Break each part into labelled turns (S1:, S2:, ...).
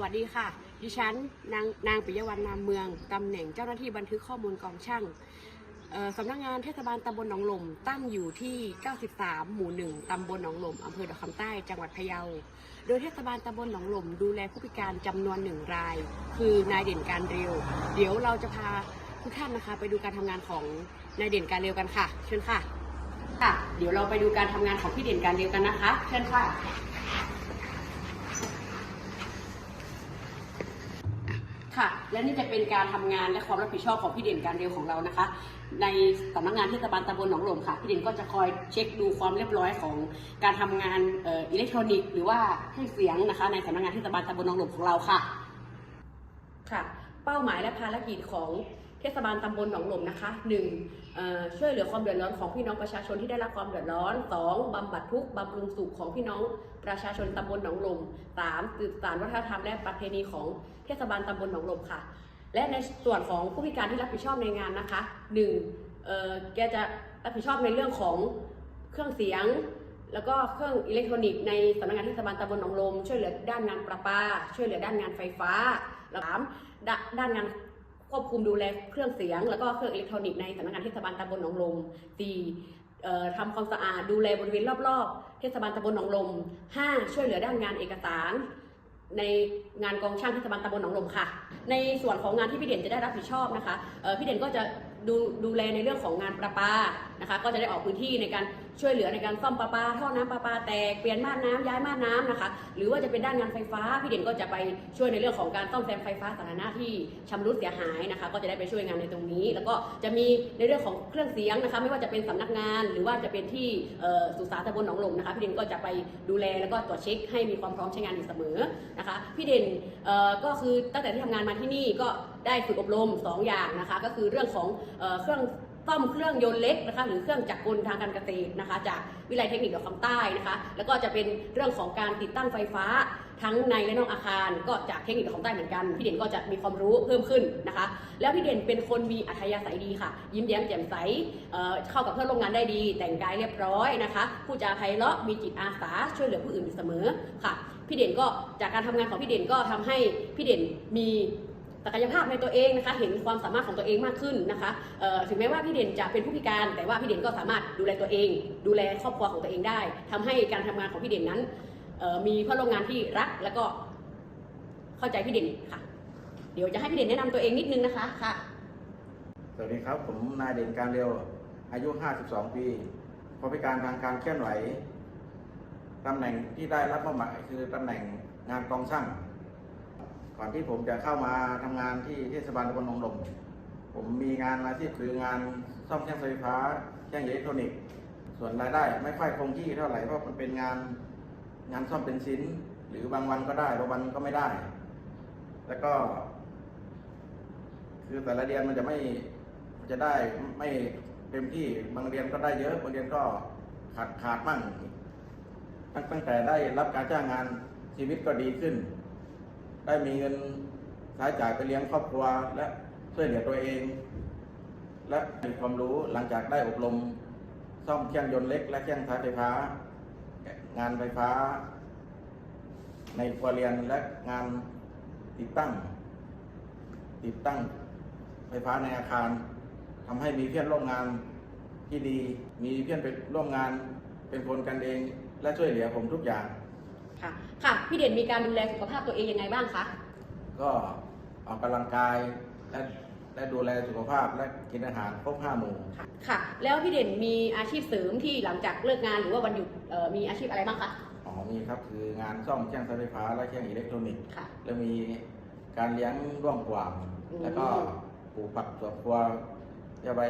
S1: วัสดีค่ะ ดิฉันนางนางปิยวรรณนามเมืองตำแหน่งเจ้าหน้าที่บันทึกข้อมูลกองช่างสำนักงานเทศบาลตำบลหนองหล่มตั้งอยู่ที่ 93 หมู่ 1 ตำบลหนองหล่มอำเภอดอกคำใต้ จังหวัดพะเยา โดยเทศบาลตำบลหนองหล่มดูแลผู้พิการจำนวนหนึ่งราย คือนายเด่นการเร็ว เดี๋ยวเราจะพาทุกท่านนะคะ ไปดูการทำงานของนายเด่นการเร็วกันค่ะ เชิญค่ะ ค่ะ เดี๋ยวเราไปดูการทำงานของพี่เด่นการเร็วกันนะคะ เชิญค่ะ ค่ะ และนี่จะเป็นการทำงานและความรับผิดชอบของพี่เด่นการเดียวของเรานะคะ ในสำนักงานเทศบาลตำบลหนองหลมค่ะ พี่เด่นก็จะคอยเช็คดูความเรียบร้อยของการทำงานอ,อ,อิเล็กทรอนิกส์หรือว่าเครื่องเสียงนะคะในสำนักงานเทศบาลตำบลหนองหลมของเราค่ะ ค่ะ เป้าหมายและภารกิจของ ทศบาลตำบลหนองหลมนะคะหนึ่งช่วยเหลือความเดือดร้อนของพี่น้องประชาชนที่ได้รับความเดือดร้อนสองบำบัดทุกข์บำรุงสุขของพี่น้องประชาชนตำบลหนองหลมสามสืบสานวัฒนธรรมและประเพณีของเทศบาลตำบลหนองหลมค่ะ และในส่วนของผู้พิการที่รับผิดชอบในงานนะคะหนึ่งเอ่อแกจะรับผิดชอบในเรื่องของเครื่องเสียงแล้วก็เครื่องอิเล็กทรอนิกส์ในสำนักงานเทศบาลตำบลหนองลม ช่วยเหลือด้านงานประปา ช่วยเหลือด้านงานไฟฟ้าแล้วสามด้านงาน ควบคุมดูแลเครื่องเสียง แล้วก็เครื่องอิเล็กทรอนิกส์ในสำนักงานเทศบาลตำบลหนองลมสี่ทำความสะอาดดูแลบริเวณรอบๆ เทศบาลตำบลหนองลมห้าช่วยเหลือด้านงานเอกสาร ในงานกองช่างเทศบาลตำบลหนองลมค่ะ ในส่วนของงานที่พี่เด่นจะได้รับผิดชอบนะคะพี่เด่นก็จะ ดูดูแลในเรื่องของงานประปานะคะ ก็จะได้ออกพื้นที่ในการช่วยเหลือในการซ่อมประปาท่อน้ำประปาแตกเปลี่ยนม่านน้ำย้ายม่านน้ำนะคะ หรือว่าจะเป็นด้านงานไฟฟ้าพี่เด่นก็จะไปช่วยในเรื่องของการซ่อมแซมไฟฟ้าสาธารณะที่ชำรุดเสียหายนะคะ ก็จะได้ไปช่วยงานในตรงนี้ แล้วก็จะมีในเรื่องของเครื่องเสียงนะคะ ไม่ว่าจะเป็นสำนักงาน หรือว่าจะเป็นที่สุสานตำบลหนองหลมนะคะพี่เด่นก็จะไปดูแลแล้วก็ตรวจเช็คให้มีความพร้อมใช้งานอยู่เสมอนะคะพี่เด่นก็คือตั้งแต่ที่ทำงานมาที่นี่ก็ ได้ฝึกอบรม 2 อย่างนะคะ ก็คือเรื่องของเออเครื่องซ่อมเครื่องยนต์เล็กนะคะหรือเครื่องจักรกลทางการเกษตรนะคะ จากวิทยาลัยเทคนิคดอกคำใต้นะคะ แล้วก็จะเป็นเรื่องของการติดตั้งไฟฟ้าทั้งในและนอกอาคาร ก็จากเทคนิคดอกคำใต้เหมือนกันพี่เด่นก็จะมีความรู้เพิ่มขึ้นนะคะ แล้วพี่เด่นเป็นคนมีอัธยาศัยดีค่ะ ยิ้มแย้มแจ่มใสเเข้ากับเพื่อนร่วมงานได้ดี แต่งกายเรียบร้อยนะคะผู้จาไพเราะมีจิตอาสาช่วยเหลือผู้อื่นอยู่เสมอค่ะ พี่เด่นก็จากการทำงานของพี่เด่นก็ทำให้พี่เด่นมี ศักยภาพในตัวเองนะคะ เห็นความสามารถของตัวเองมากขึ้นนะคะถึงแม้ว่าพี่เด่นจะเป็นผู้พิการ แต่ว่าพี่เด่นก็สามารถดูแลตัวเอง ดูแลครอบครัวของตัวเองได้ทำให้การทำงานของพี่เด่นนั้นมีเพื่อนร่วมงานที่รักแล้วก็เข้าใจพี่เด่นค่ะ เดี๋ยวจะให้พี่เด่นแนะนำตัวเองนิดนึงนะคะค่ะ
S2: สวัสดีครับ ผมนายเด่นการเร็ว อายุ 52 ปีผู้พิการทางการเคลื่อนไหวตำแหน่งที่ได้รับมอบหมายคือตำแหน่งงานกองช่าง ก่อนที่ผมจะเข้ามาทำงานที่เทศบาลตำบลหนองหลมผมมีงานอาชีพคืองานซ่อมเครื่องไฟฟ้าเครื่องอิเล็กทรอนิกส์ส่วนรายได้ไม่ค่อยคงที่เท่าไหร่เพราะมันเป็นงานงานซ่อมเป็นชิ้น หรือบางวันก็ได้บางวันก็ไม่ได้ แล้วก็ คือแต่ละเดือนมันจะไม่จะได้ไม่เต็มที่บางเดือนก็ได้เยอะบางเดือนก็ขาดขาดมั่งตั้งแต่ได้รับการจ้างงานชีวิตก็ดีขึ้น ได้มีเงินใช้จ่ายไปเลี้ยงครอบครัว และช่วยเหลือตัวเอง และมีความรู้หลังจากได้อบรม ซ่อมเครื่องยนต์เล็ก และเครื่องใช้ไฟฟ้า งานไฟฟ้า ในครัวเรือนและงานติดตั้ง ติดตั้งไฟฟ้าในอาคารทำให้มีเพื่อนร่วมงานที่ดี มีเพื่อนไปร่วมงานเป็นคนกันเอง และช่วยเหลือผมทุกอย่าง
S1: ค่ะ ค่ะ พี่เด่นมีการดูแลสุขภาพตัวเองยังไงบ้างคะ
S2: ก็ออกกำลังกายและและดูแลสุขภาพและกินอาหารครบห้าหมู่
S1: ค่ะค่ะ แล้วพี่เด่นมีอาชีพเสริมที่หลังจากเลิกงานหรือว่าวันหยุดเอ่อมีอาชีพอะไรบ้างคะ
S2: อ๋อมีครับคืองานซ่อมเครื่องใช้ไฟฟ้าและเครื่องอิเล็กทรอนิกส์
S1: ค่ะ
S2: แล้วมีการเลี้ยงร่วงกวาง
S1: อืม
S2: แล้วก็ปลูกผักสวนครัวจะไว้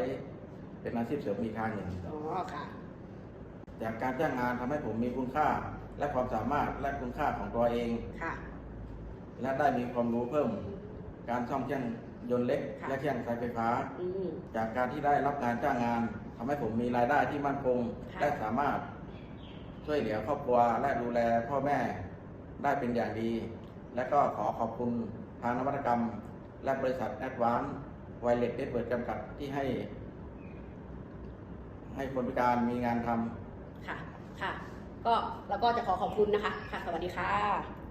S2: เป็นอาชีพเสริมอีกทางหนึ่ง
S1: อ๋อ ค่ะ
S2: จากการจ้างงานทำให้ผมมีคุณค่า และความสามารถและคุณค่าของตัวเอง
S1: ค่ะ
S2: และได้มีความรู้เพิ่ม การซ่อมเครื่องยนต์เล็ก
S1: ค่ะ
S2: และเครื่องใช้ไฟฟ้า
S1: อืม
S2: จากการที่ได้รับการจ้างงานทำให้ผมมีรายได้ที่มั่นคง
S1: ค่ะ
S2: และสามารถ ช่วยเหลือครอบครัวและดูแลพ่อแม่ได้เป็นอย่างดี และก็ขอขอบคุณทางนวัตกรรม และบริษัทแอดวานซ์ไวเลสได้เปิดจำกัดที่ให้ ให้คนพิการมีงานทำ
S1: ค่ะ ค่ะ ก็แล้วก็จะขอขอบคุณนะคะค่ะสวัสดีค่ะ